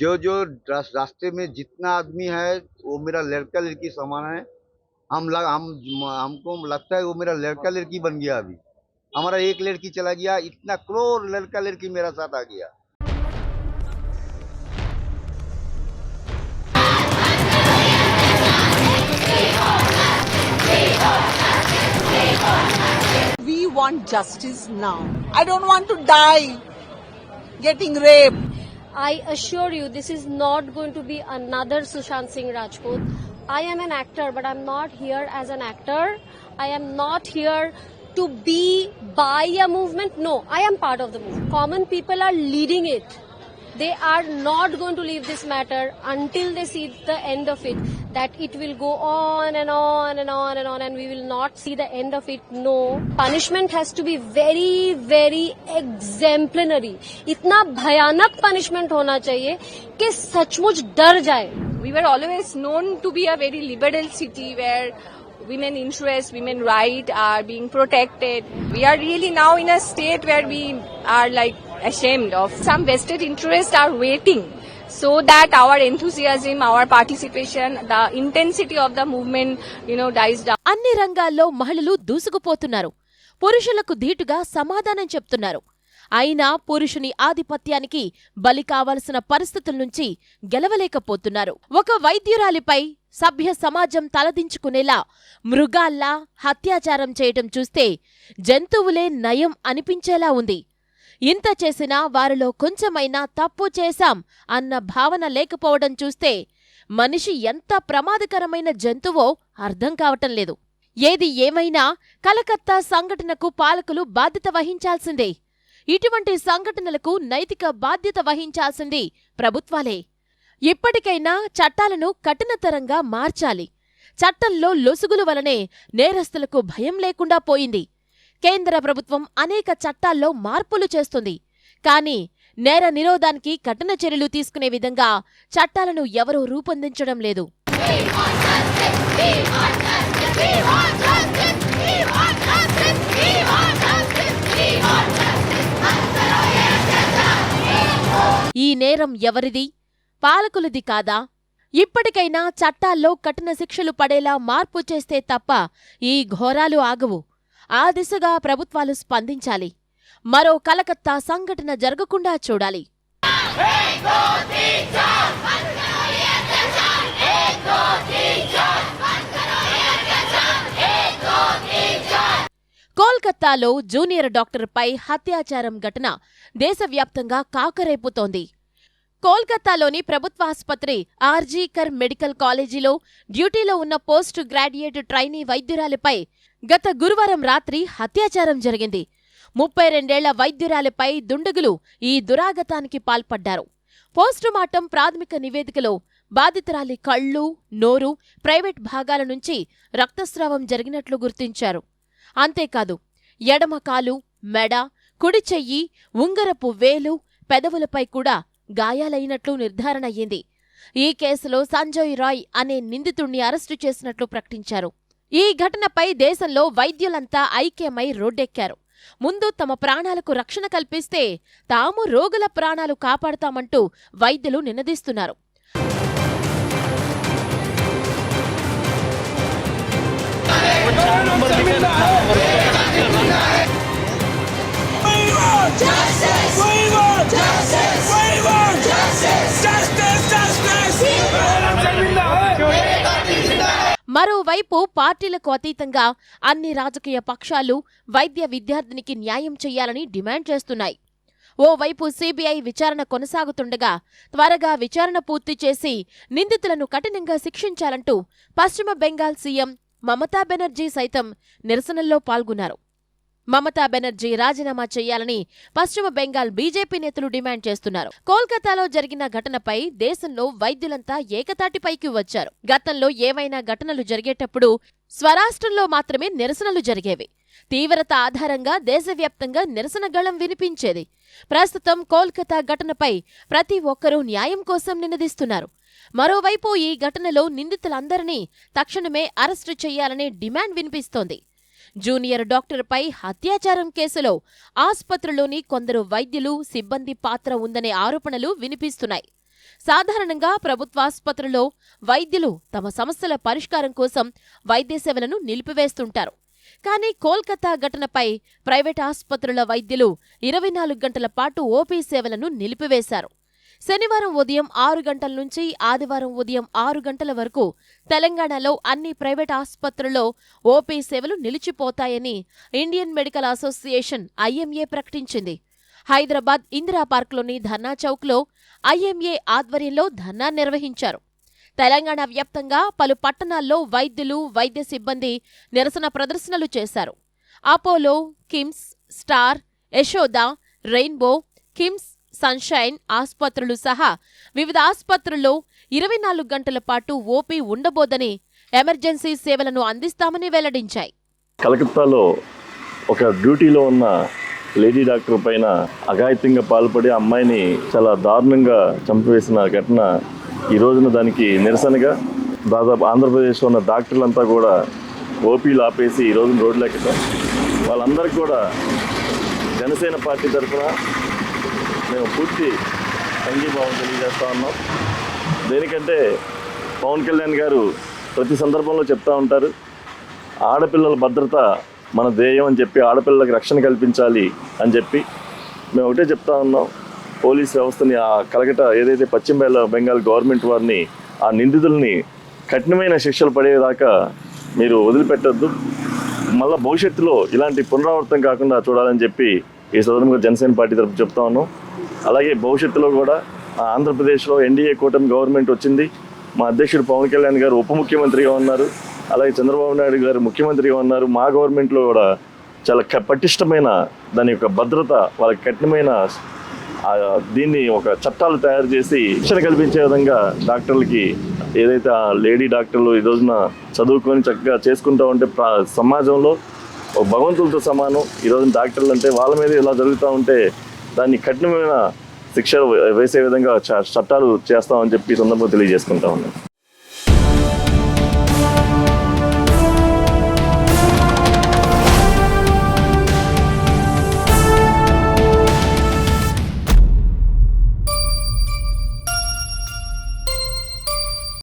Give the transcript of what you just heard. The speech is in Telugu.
जो जो रास्ते में जितना आदमी है वो मेरा लड़का लड़की समान है हम लग, हम हमको लगता है वो मेरा लड़का लड़की बन गया अभी हमारा एक लड़की चला गया इतना करोड़ लड़का लड़की मेरा साथ आ गया We want justice now. I don't want to die getting raped. I assure you, this is not going to be another Sushant Singh Rajput. I am an actor, but I'm not here as an actor. I am not here to be by a movement. No, I am part of the movement. Common people are leading it. They are not going to leave this matter until they see the end of it That it will go on and on and on and on, and we will not see the end of it. No. Punishment has to be very, very exemplary. इतना भयानक punishment होना चाहिए कि सचमुच डर जाए We were always known to be a very liberal city where women interests, women right are being protected. We are really now in a state where we are like ashamed of some vested interests are waiting so that our enthusiasm, our participation, the intensity of the movement, you know, dies down. అన్ని రంగాల్లో మహిళలు దూసుకుపోతున్నారు. పురుషులకు ధీటుగా సమాధానం చెప్తున్నారు. అయినా పురుషుని ఆధిపత్యానికి బలి కావలసిన పరిస్థితుల నుంచి గెలవలేకపోతున్నారు. ఒక వైద్యురాలిపై సభ్య సమాజం తలదించుకునేలా మృగాల్లా హత్యాచారం చేయటం చూస్తే జంతువులే నయం అనిపించేలా ఉంది. ఇంత చేసినా వారిలో కొంచెమైనా తప్పు చేశాం అన్న భావన లేకపోవడం చూస్తే మనిషి ఎంత ప్రమాదకరమైన జంతువో అర్థం కావటం లేదు. ఏది ఏమైనా కలకత్తా సంఘటనకు పాలకులు బాధ్యత వహించాల్సిందే. ఇటువంటి సంఘటనలకు నైతిక బాధ్యత వహించాల్సింది ప్రభుత్వాలే. ఇప్పటికైనా చట్టాలను కఠినతరంగా మార్చాలి. చట్టంలో లొసుగుల వలనే నేరస్తులకు భయం లేకుండా పోయింది. కేంద్ర ప్రభుత్వం అనేక చట్టాల్లో మార్పులు చేస్తుంది. కానీ నేర నిరోధానికి కఠిన చర్యలు తీసుకునే విధంగా చట్టాలను ఎవరూ రూపొందించడం లేదు. ఈ నేరం ఎవరిది? పాలకులది కాదా? ఇప్పటికైనా చట్టాల్లో కఠిన శిక్షలు పడేలా మార్పు చేస్తే తప్ప ఈ ఘోరాలు ఆగవు. ఆ దిశగా ప్రభుత్వాలు స్పందించాలి. మరో కలకత్తా సంఘటన జరగకుండా చూడాలి. కోల్కత్తాలో జూనియర్ డాక్టర్పై హత్యాచారం ఘటన దేశవ్యాప్తంగా కాకరేపుతోంది. కోల్కతాలోని ప్రభుత్వాసుపత్రి ఆర్జీకర్ మెడికల్ కాలేజీలో డ్యూటీలో ఉన్న పోస్ట్ గ్రాడ్యుయేట్ ట్రైనీ వైద్యురాలిపై గత గురువారం రాత్రి హత్యాచారం జరిగింది. ముప్పై రెండేళ్ళ వైద్యురాలిపై దుండగులు ఈ దురాగతానికి పాల్పడ్డారు. పోస్టుమార్టం ప్రాథమిక నివేదికలో బాధితురాలి కళ్ళు నోరు ప్రైవేట్ భాగాల నుంచి రక్తస్రావం జరిగినట్లు గుర్తించారు. అంతేకాదు ఎడమ కాలు మెడ కుడి చెయ్యి ఉంగరపు వేలు పెదవులపై కూడా గాయాలైనట్లు నిర్ధారణ అయ్యింది ఈ కేసులో సంజయ్ రాయ్ అనే నిందితుణ్ణి అరెస్టు చేసినట్లు ప్రకటించారు ఈ ఘటనపై దేశంలో వైద్యులంతా ఐక్యమై రోడ్డెక్కారు ముందు తమ ప్రాణాలకు రక్షణ కల్పిస్తే తాము రోగుల ప్రాణాలు కాపాడతామంటూ వైద్యులు నినదిస్తున్నారు మరోవైపు పార్టీలకు అతీతంగా అన్ని రాజకీయ పక్షాలు వైద్య విద్యార్థినికి న్యాయం చేయాలని డిమాండ్ చేస్తున్నాయి. ఓవైపు సిబిఐ విచారణ కొనసాగుతుండగా త్వరగా విచారణ పూర్తి చేసి నిందితులను కఠినంగా శిక్షించాలంటూ పశ్చిమ బెంగాల్ సీఎం మమతా బెనర్జీ సైతం నిరసనల్లో పాల్గొన్నారు. మమతా బెనర్జీ రాజీనామా చేయాలని పశ్చిమ బెంగాల్ బీజేపీ నేతలు డిమాండ్ చేస్తున్నారు. కోల్కతాలో జరిగిన ఘటనపై దేశంలో వైద్యులంతా ఏకతాటిపైకి వచ్చారు. గతంలో ఏవైనా ఘటనలు జరిగేటప్పుడు స్వరాష్ట్రంలో మాత్రమే నిరసనలు జరిగేవి. తీవ్రత ఆధారంగా దేశవ్యాప్తంగా నిరసన గళం వినిపించేది. ప్రస్తుతం కోల్కతా ఘటనపై ప్రతి ఒక్కరూ న్యాయం కోసం నినదిస్తున్నారు. మరోవైపు ఈ ఘటనలో నిందితులందరినీ తక్షణమే అరెస్టు చేయాలనే డిమాండ్ వినిపిస్తోంది. జూనియర్ డాక్టర్పై హత్యాచారం కేసులో ఆసుపత్రిలోని కొందరు వైద్యులు సిబ్బంది పాత్ర ఉందనే ఆరోపణలు వినిపిస్తున్నాయి. సాధారణంగా ప్రభుత్వాసుపత్రుల్లో వైద్యులు తమ సమస్యల పరిష్కారం కోసం వైద్య సేవలను నిలిపివేస్తుంటారు. కానీ కోల్కతా ఘటనపై ప్రైవేట్ ఆసుపత్రుల వైద్యులు ఇరవై నాలుగు గంటల పాటు ఓపీ సేవలను నిలిపివేశారు. శనివారం ఉదయం ఆరు గంటల నుంచి ఆదివారం ఉదయం ఆరు గంటల వరకు తెలంగాణలో అన్ని ప్రైవేట్ ఆసుపత్రుల్లో ఓపీ సేవలు నిలిచిపోతాయని ఇండియన్ మెడికల్ అసోసియేషన్ ఐఎంఏ ప్రకటించింది. హైదరాబాద్ ఇందిరా పార్క్లోని ధర్నా చౌక్లో ఐఎంఏ ఆధ్వర్యంలో ధర్నా నిర్వహించారు. తెలంగాణ వ్యాప్తంగా పలు పట్టణాల్లో వైద్యులు వైద్య సిబ్బంది నిరసన ప్రదర్శనలు చేశారు. Apollo KIMS Star Yashoda Rainbow KIMS Sunshine ఆసుపత్రులు సహా వివిధ ఆసుపత్రుల్లో ఇరవై నాలుగు గంటల పాటు ఓపీ ఉండబోదని ఎమర్జెన్సీ సేవలను అందిస్తామని వెల్లడించాయి. కలకత్తాలో ఒక డ్యూటీలో ఉన్న లేడీ డాక్టర్ పైన అఘాయిత్యంగా పాల్పడి అమ్మాయిని చాలా దారుణంగా చంపివేసిన ఘటన ఈ రోజున దానికి నిరసనగా దాదాపు ఆంధ్రప్రదేశ్లో ఉన్న డాక్టర్లంతా కూడా ఓపీలు ఆపేసి ఈ రోజున రోడ్లు ఎక్కడం వాళ్ళందరికీ కూడా జనసేన పార్టీ తరఫున మేము పూర్తి సంఘీభావం తెలియజేస్తా ఉన్నాం. దేనికంటే పవన్ కళ్యాణ్ గారు ప్రతి సందర్భంలో చెప్తా ఉంటారు ఆడపిల్లల భద్రత మన ధ్యేయం అని చెప్పి ఆడపిల్లలకు రక్షణ కల్పించాలి అని చెప్పి మేము ఒకటే చెప్తా ఉన్నాం. పోలీస్ వ్యవస్థని ఆ కలకట ఏదైతే పశ్చిమ బెంగాల్ గవర్నమెంట్ వారిని ఆ నిందితుల్ని కఠినమైన శిక్షలు పడేదాకా మీరు వదిలిపెట్టద్దు. మళ్ళీ భవిష్యత్తులో ఇలాంటి పునరావృతం కాకుండా చూడాలని చెప్పి ఈ సందర్భంగా జనసేన పార్టీ తరపు చెప్తా ఉన్నాం. అలాగే భవిష్యత్తులో కూడా ఆంధ్రప్రదేశ్లో ఎన్డీఏ కూటమి గవర్నమెంట్ వచ్చింది. మా అధ్యక్షుడు పవన్ కళ్యాణ్ గారు ఉప ముఖ్యమంత్రిగా ఉన్నారు. అలాగే చంద్రబాబు నాయుడు గారు ముఖ్యమంత్రిగా ఉన్నారు. మా గవర్నమెంట్లో కూడా చాలా క- పటిష్టమైన దాని యొక్క భద్రత వాళ్ళకి కఠినమైన దీన్ని ఒక చట్టాలు తయారు చేసి శిక్షణ కల్పించే విధంగా డాక్టర్లకి ఏదైతే ఆ లేడీ డాక్టర్లు ఈ రోజున చదువుకొని చక్కగా చేసుకుంటా ఉంటే ప్రా- సమాజంలో ఒక భగవంతులతో సమానం. ఈ రోజున డాక్టర్లు అంటే వాళ్ళ మీద ఇలా జరుగుతూ ఉంటే దాన్ని కఠినమైన శిక్ష వేసే విధంగా చ- చట్టాలు చేస్తామని చెప్పి సందర్భంగా తెలియజేసుకుంటా ఉన్నాను.